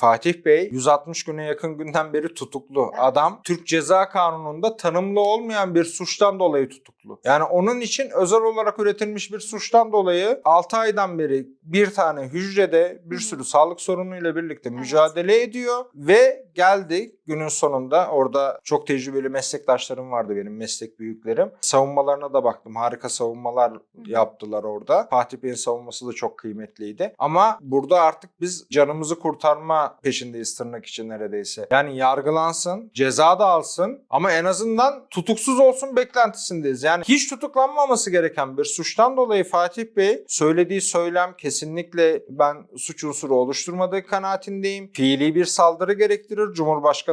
Fatih Bey 160 güne yakın günden beri tutuklu. Adam Türk Ceza Kanunu'nda tanımlı olmayan bir suçtan dolayı tutuklu. Yani onun için özel olarak üretilmiş bir suçtan dolayı 6 aydan beri bir tane hücrede bir sürü sağlık sorunuyla birlikte mücadele ediyor ve geldi günün sonunda orada çok tecrübeli meslektaşlarım vardı benim meslek büyüklerim. Savunmalarına da baktım. Harika savunmalar yaptılar orada. Fatih Bey'in savunması da çok kıymetliydi. Ama burada artık biz canımızı kurtarma peşindeyiz tırnak için neredeyse. Yani yargılansın, ceza da alsın ama en azından tutuksuz olsun beklentisindeyiz. Yani hiç tutuklanmaması gereken bir suçtan dolayı Fatih Bey söylediği söylem kesinlikle ben suç unsuru oluşturmadığı kanaatindeyim. Fiili bir saldırı gerektirir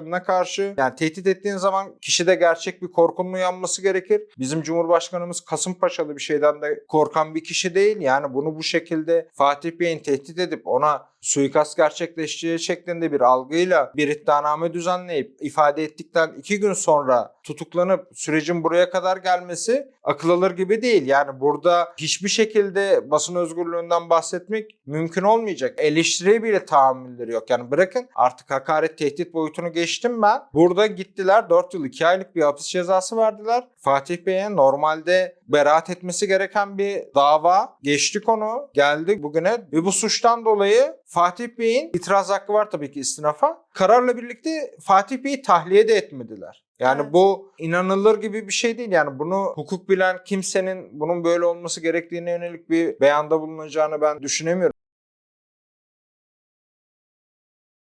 Cumhurbaşkanına karşı. Yani tehdit ettiğin zaman kişide gerçek bir korkunun uyanması gerekir. Bizim Cumhurbaşkanımız Kasımpaşalı bir şeyden de korkan bir kişi değil. Yani bunu bu şekilde Fatih Bey'in tehdit edip ona suikast gerçekleşeceği şeklinde bir algıyla bir iddianame düzenleyip ifade ettikten iki gün sonra tutuklanıp sürecin buraya kadar gelmesi akıl alır gibi değil. Yani burada hiçbir şekilde basın özgürlüğünden bahsetmek mümkün olmayacak. Eleştiriye bile tahammülleri yok. Yani bırakın artık hakaret tehdit boyutunu geçtim ben. Burada gittiler 4 yıl 2 aylık bir hapis cezası verdiler. Fatih Bey'e normalde beraat etmesi gereken bir dava geçti konu geldi bugüne ve bu suçtan dolayı Fatih Bey'in itiraz hakkı var tabii ki istinafa. Kararla birlikte Fatih Bey'i tahliye de etmediler. Yani Evet. bu inanılır gibi bir şey değil. Yani bunu hukuk bilen kimsenin bunun böyle olması gerektiğine yönelik bir beyanda bulunacağını ben düşünemiyorum.